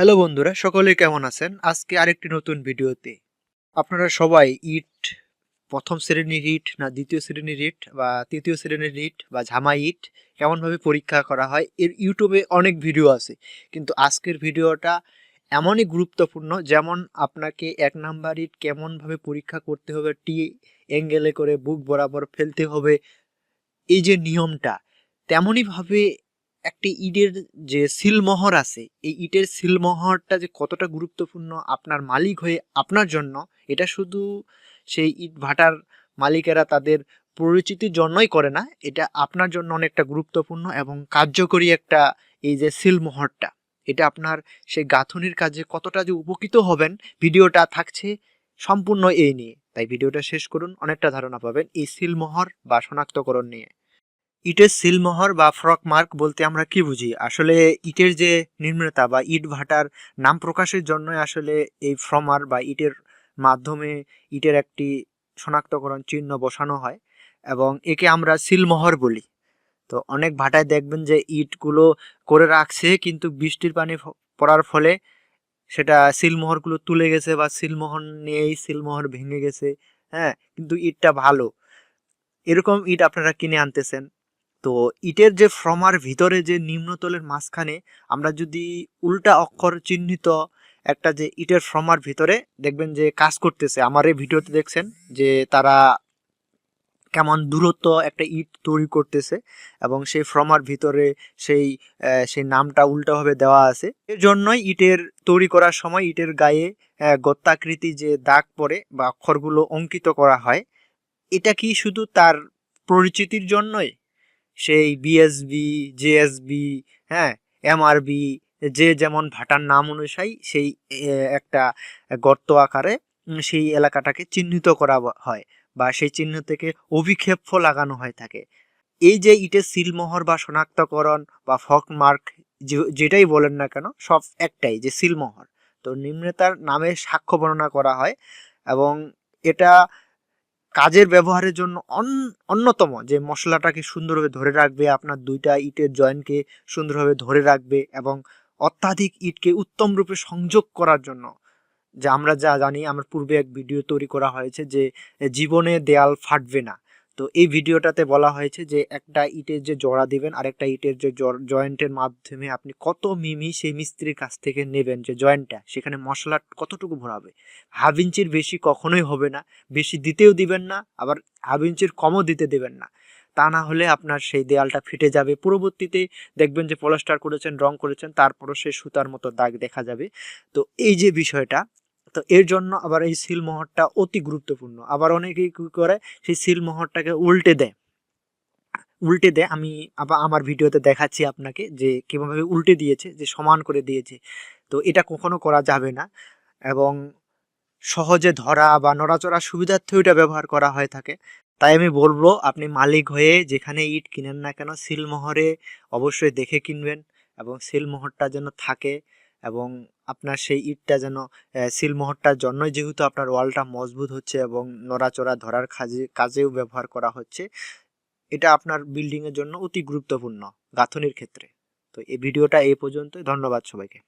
Hello বন্ধুরা, সকলে কেমন আছেন? আজকে আরেকটি নতুন ভিডিওতে। আপনারা সবাই ইট, প্রথম শ্রেণির ইট না দ্বিতীয় শ্রেণির ইট বা তৃতীয় শ্রেণির ইট বা ঝামা ইট কেমনভাবে পরীক্ষা করা হয়। এর ইউটিউবে অনেক ভিডিও আছে, কিন্তু আজকের ভিডিওটা এমনই গুরুত্বপূর্ণ যেমন আপনাকে এক নাম্বার ইট কেমনভাবে পরীক্ষা করতে হবে, টি অ্যাঙ্গেলে করে বুক বরাবর ফেলতে হবে, এই যে নিয়মটা, তেমনইভাবে একটি ইটের যে সিলমোহর আছে, এই ইটের সিলমোহরটা যে কতটা গুরুত্বপূর্ণ আপনার মালিক হয়ে আপনার জন্য, এটা শুধু সেই ইট ভাটার মালিকেরা তাদের পরিচিতির জন্যই করে না, এটা আপনার জন্য অনেকটা গুরুত্বপূর্ণ এবং কার্যকরী একটা এই যে সিলমোহরটা। এটা আপনার সেই গাঁথনির কাজে কতটা যে উপকৃত হবেন, ভিডিওটা থাকছে সম্পূর্ণ এই নিয়ে। তাই ভিডিওটা শেষ করুন, অনেকটা ধারণা পাবেন এই সিলমোহর বা শনাক্তকরণ নিয়ে। ইটের সিলমোহর বা ফ্রক মার্ক বলতে আমরা কি বুঝি? আসলে ইটের যে নির্মাতা বা ইট ভাটার নাম প্রকাশের জন্যই আসলে এই ফ্রমার বা ইটের মাধ্যমে ইটের একটি শনাক্তকরণ চিহ্ন বসানো হয় এবং একে আমরা সিলমোহর বলি। তো অনেক ভাটায় দেখবেন যে ইটগুলো করে রাখছে কিন্তু বৃষ্টির পানি পড়ার ফলে সেটা সিলমোহরগুলো তুলে গেছে বা সিলমোহর নিয়েই সিলমোহর ভেঙে গেছে হ্যাঁ কিন্তু ইটটা ভালো। এরকম ইট আপনারা কিনে আনতেছেন। তো ইটের যে ফ্রমার ভিতরে যে নিম্নতলের মাঝখানে আমরা যদি উল্টা অক্ষর চিহ্নিত একটা যে ইটের ফ্রমার ভিতরে দেখবেন যে কাজ করতেছে। আমার এই ভিডিওতে দেখছেন যে তারা কেমন দূরত্ব একটা ইট তৈরি করতেছে এবং সেই ফ্রমার ভিতরে সেই সেই নামটা উল্টোভাবে দেওয়া আছে। এর জন্যই ইটের তৈরি করার সময় ইটের গায়ে গত্তাকৃতি যে দাগ পড়ে বা অক্ষরগুলো অঙ্কিত করা হয়, এটা কি শুধু তার পরিচিতির জন্যই? সেই বিএসবি জেএসবি হ্যাঁ এমআরবি যে যেমন ভাটার নাম অনুযায়ী সেই একটা গর্ত আকারে সেই এলাকাটাকে চিহ্নিত করা হয় বা সেই চিহ্ন থেকে অভিক্ষেপ লাগানো হয়ে থাকে। এই যে ইটের সিলমোহর বা শনাক্তকরণ বা ফক মার্ক যেটাই বলেন না কেন, সব একটাই যে সিলমোহর। তো নিম্নতার নামে সাক্ষ্য বর্ণনা করা হয় এবং এটা কাজের ব্যবহারের জন্য অন- অন্যতম যে মশলাটাকে সুন্দরভাবে ধরে রাখবে, আপনার দুইটা ইটের জয়েন্টকে সুন্দরভাবে ধরে রাখবে এবং অত্যাধিক ইটকে উত্তম রূপে সংযোগ করার জন্য। যে আমরা যা জানি, আমার পূর্বে এক ভিডিও তৈরি করা হয়েছে যে জীবনে দেয়াল ফাটবে না। তো এই ভিডিওটাতে বলা হয়েছে যে একটা ইটের যে জোড়া দিবেন আর একটা ইটের যে জয়েন্টের মাধ্যমে আপনি কত মিমি সেই মিস্ত্রির কাছ থেকে নেবেন যে জয়েন্টটা। সেখানে মশলা কতটুকু ভরাবে? হাফ ইঞ্চির বেশি কখনোই হবে না। বেশি দিতেও দিবেন না, আবার হাফ ইঞ্চির কমও দিতে দেবেন না। তা না হলে আপনার সেই দেয়ালটা ফেটে যাবে। পরবর্তীতে দেখবেন যে প্লাস্টার করেছেন, রং করেছেন, তারপরও সেই সুতার মতো দাগ দেখা যাবে। তো এই যে বিষয়টা তো এর জন্য আবার এই সিলমোহরটা অতি গুরুত্বপূর্ণ। আবার অনেকেই কি করে, সেই সিলমোহরটাকে উল্টে দেয়। উল্টে দেয়, আমি আবার আমার ভিডিওতে দেখাচ্ছি আপনাকে যে কীভাবে উল্টে দিয়েছে, যে সমান করে দিয়েছে। তো এটা কখনো করা যাবে না এবং সহজে ধরা বা নড়াচড়া সুবিধার্থে ওইটা ব্যবহার করা হয়ে থাকে। তাই আমি বলব, আপনি মালিক হয়ে যেখানে ইট কিনেন না কেন সিলমোহরে অবশ্যই দেখে কিনবেন এবং সিলমোহরটা যেন থাকে এবং আপনার সেই ইটটা যেন সিলমোহরটার জন্যই যেহেতু আপনার ওয়ালটা মজবুত হচ্ছে এবং নড়াচড়া ধরার কাজে কাজেও ব্যবহার করা হচ্ছে, এটা আপনার বিল্ডিংয়ের জন্য অতি গুরুত্বপূর্ণ গাঁথনির ক্ষেত্রে। তো এই ভিডিওটা এই পর্যন্ত ধন্যবাদ সবাইকে।